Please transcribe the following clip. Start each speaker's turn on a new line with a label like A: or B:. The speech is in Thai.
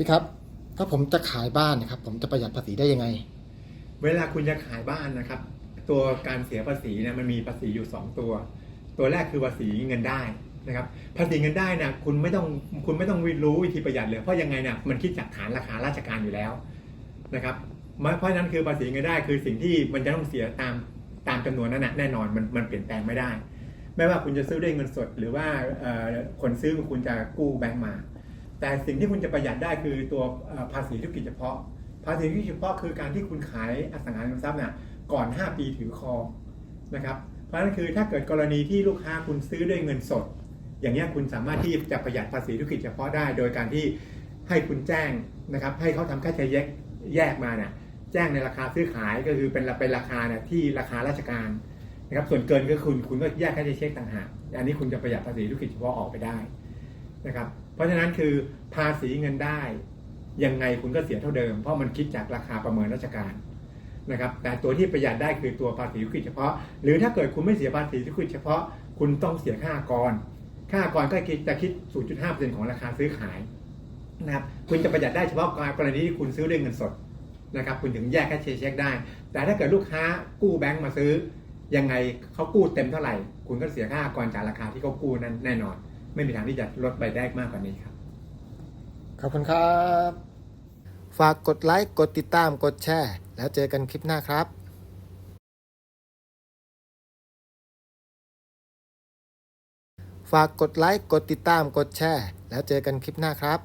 A: พี่ครับ ถ้าผมจะขายบ้านนะครับ ผมจะประหยัดภาษีได้ยังไง
B: เวลาคุณจะขายบ้านนะครับ ตัวการเสียภาษีเนี่ยมันมีภาษีอยู่ 2 ตัว ตัวแรกคือภาษีเงินได้นะครับภาษีเงินได้นะคุณไม่ต้องคุณไม่ต้องรู้วิธีประหยัดเลยเพราะยังไงเนี่ยมันคิดจากฐานราคาราชการอยู่แล้วนะครับเพราะนั้นคือภาษีเงินได้คือสิ่งที่มันจะต้องเสียตามตามจำนวนนั้นนะแน่นอนมันมันเปลี่ยนแปลงไม่ได้ ไม่ว่าคุณจะซื้อด้วยเงินสด หรือว่าคนซื้อคุณจะกู้แบงก์มา แต่สิ่งที่คุณจะประหยัดได้คือตัวภาษีธุรกิจเฉพาะ ภาษีธุรกิจเฉพาะคือการที่คุณขายอสังหาริมทรัพย์เนี่ยก่อน 5 ปีถือครองนะครับ เพราะฉะนั้นคือถ้าเกิดกรณีที่ลูกค้าคุณซื้อด้วยเงินสด อย่างนี้คุณสามารถที่จะประหยัดภาษีธุรกิจเฉพาะได้ โดยการที่ให้คุณแจ้งนะครับ ให้เขาทำค่าใช้แยกแยกมาเนี่ยแจ้งในราคาซื้อขายก็คือเป็นเป็นราคาเนี่ยที่ราคาราชการนะครับ ส่วนเกินก็คุณคุณก็แยกค่าใช้เช็คต่างหากอันนี้คุณจะประหยัดภาษีธุรกิจเฉพาะออกไปได้ นะครับ เพราะฉะนั้นคือภาษีเงินได้ยังไงคุณก็เสียเท่าเดิม เพราะมันคิดจากราคาประเมินราชการนะครับ แต่ตัวที่ประหยัดได้คือตัวภาษีธุรกิจเฉพาะ หรือถ้าเกิดคุณไม่เสียภาษีธุรกิจเฉพาะ คุณต้องเสียค่ากร ค่ากรก็คิดจะคิด 0.5%ของราคาซื้อขายนะครับ คุณจะประหยัดได้เฉพาะกรณีที่คุณซื้อด้วยเงินสดนะครับ คุณถึงแยกแค่เช็คได้ แต่ถ้าเกิดลูกค้ากู้แบงก์มาซื้อยังไงเขากู้เต็มเท่าไหร่ คุณก็เสียค่าอากรจากราคาที่เขากู้นั้นแน่นอน ไม่มีทางที่จะลดไปได้มากกว่านี้ครับ
A: ขอบคุณครับ ฝากกดไลค์กดติดตามกดแชร์ แล้วเจอกันคลิปหน้าครับฝากกดไลค์กดติดตามกดแชร์ แล้วเจอกันคลิปหน้าครับ